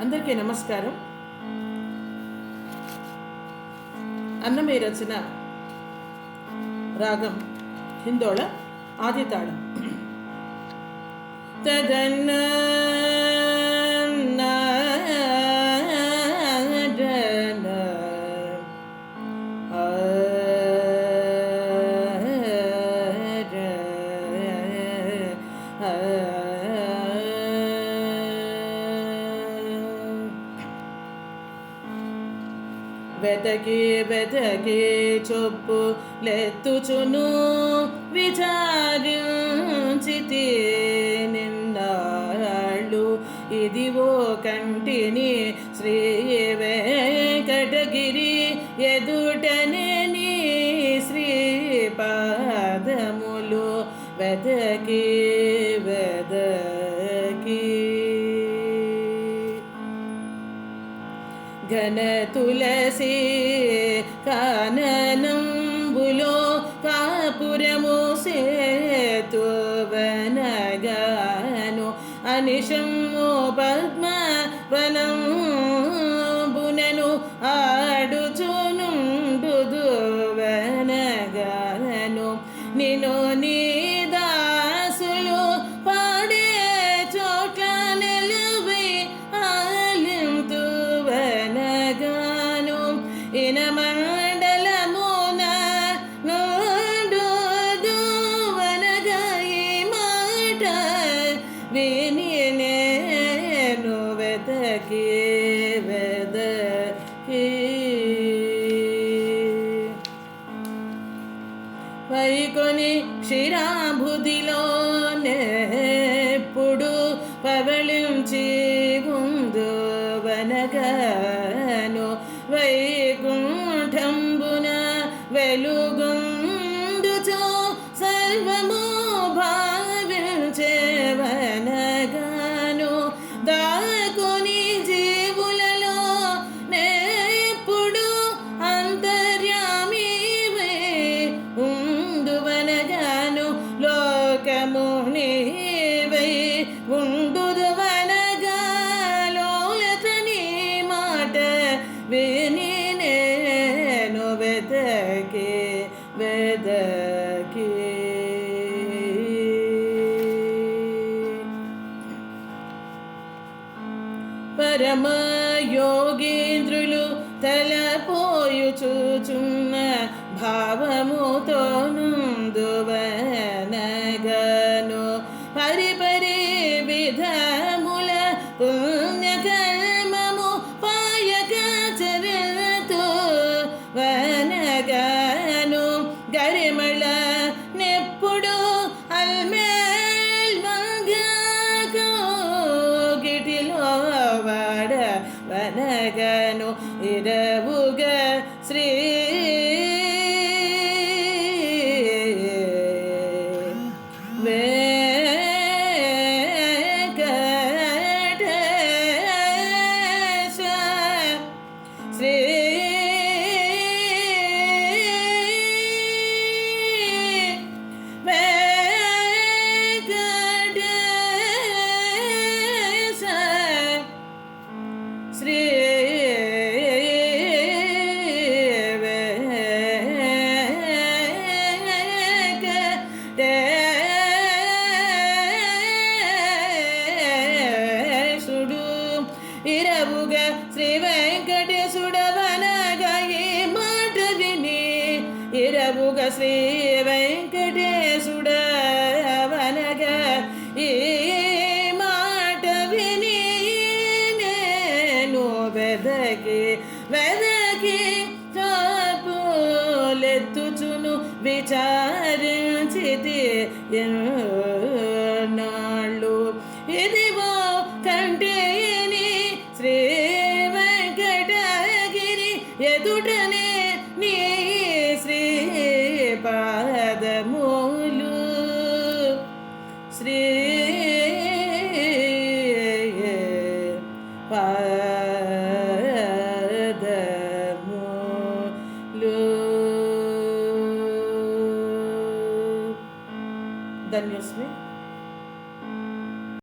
అందరికీ నమస్కారం అన్నమే రచన రాగం హిందోళ ఆది తాళం తదన్న వెతకి వెతకి చొప్పు లెత్తుచును. విచారించితి నిన్నాళ్ళు. ఇదివో కంటిని శ్రీ వెంకటగిరి ఎదుటనే నీ శ్రీ పాదములు వెతకి. കനകന തുലസി കാനനം ബുലോ കാപുരമോ സേതുവനഗാനു അനിഷമോ പത്മ വനം ബുനനു ആടുചുനുണ്ടു ദുവനഗാനു നിനോ നീ పాట వినియనేను వెదకి వెదకి పైకొని క్షీరాభుదిలో నెప్పుడు పవళించి గుందు వనగను వైకుంఠంబున వెలుగుందుచో సర్వమో భా వెదకి పరమ యోగేంద్రులు తలపోయుచుచున్న భావముతో నుందువనగను పరిపరి ವನಗನು ಇರವು ஸ்ரீ வெங்கடேசுடவனக மாட்டவினோ வெதகி வெதகி சாப்புலெத்துச்சுனு விசாரிச்சிதி என் धन्य उसमें